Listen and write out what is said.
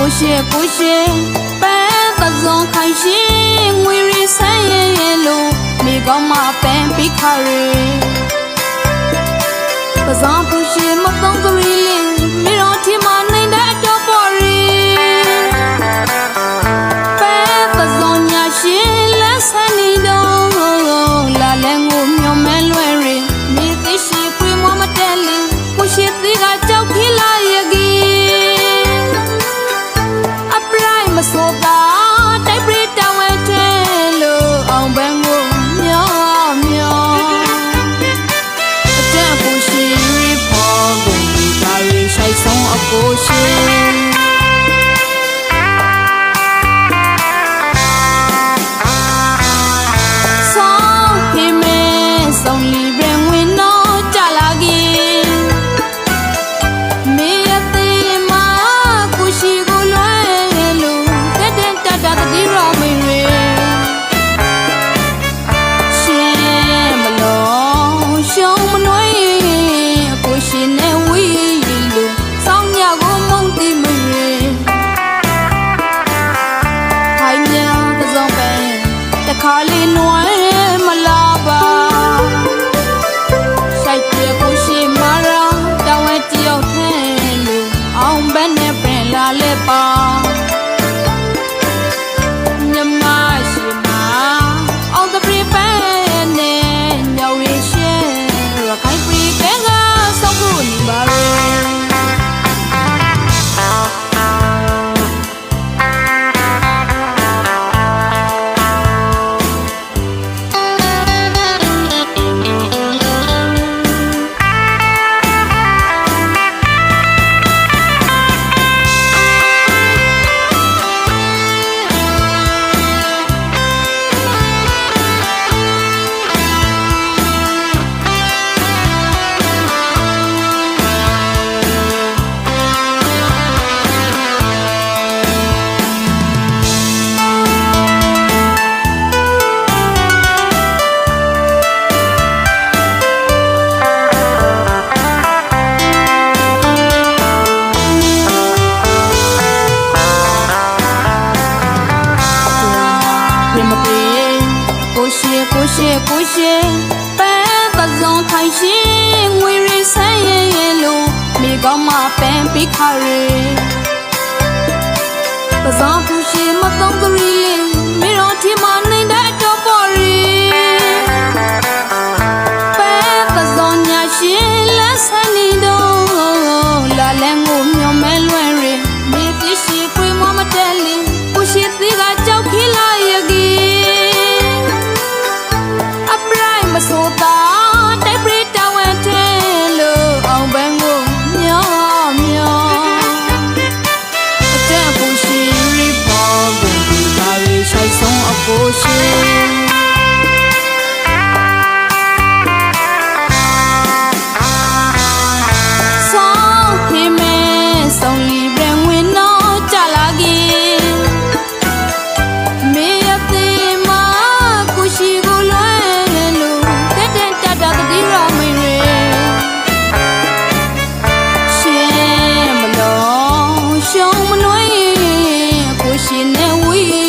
ကိုရှေကိုရှေပန်းသစုံခိုင်ရှိငွေရဆန်းရဲရဲလို့မိကောင်းမပန်းပြီးခါရီပဇောင်း 我是 ကိုရှိကိုရှိပန်းပစုံထိုင်ရှိငွေရင်းဆိုင်ရဲ့ရဲ့လို့မိကောင်းမပန်းပိခါရေပစုံကိုရှိမတုံးကလေး ကိုရှင်ရှင်မနှွေးကိုရှင်နဲ့ဝီး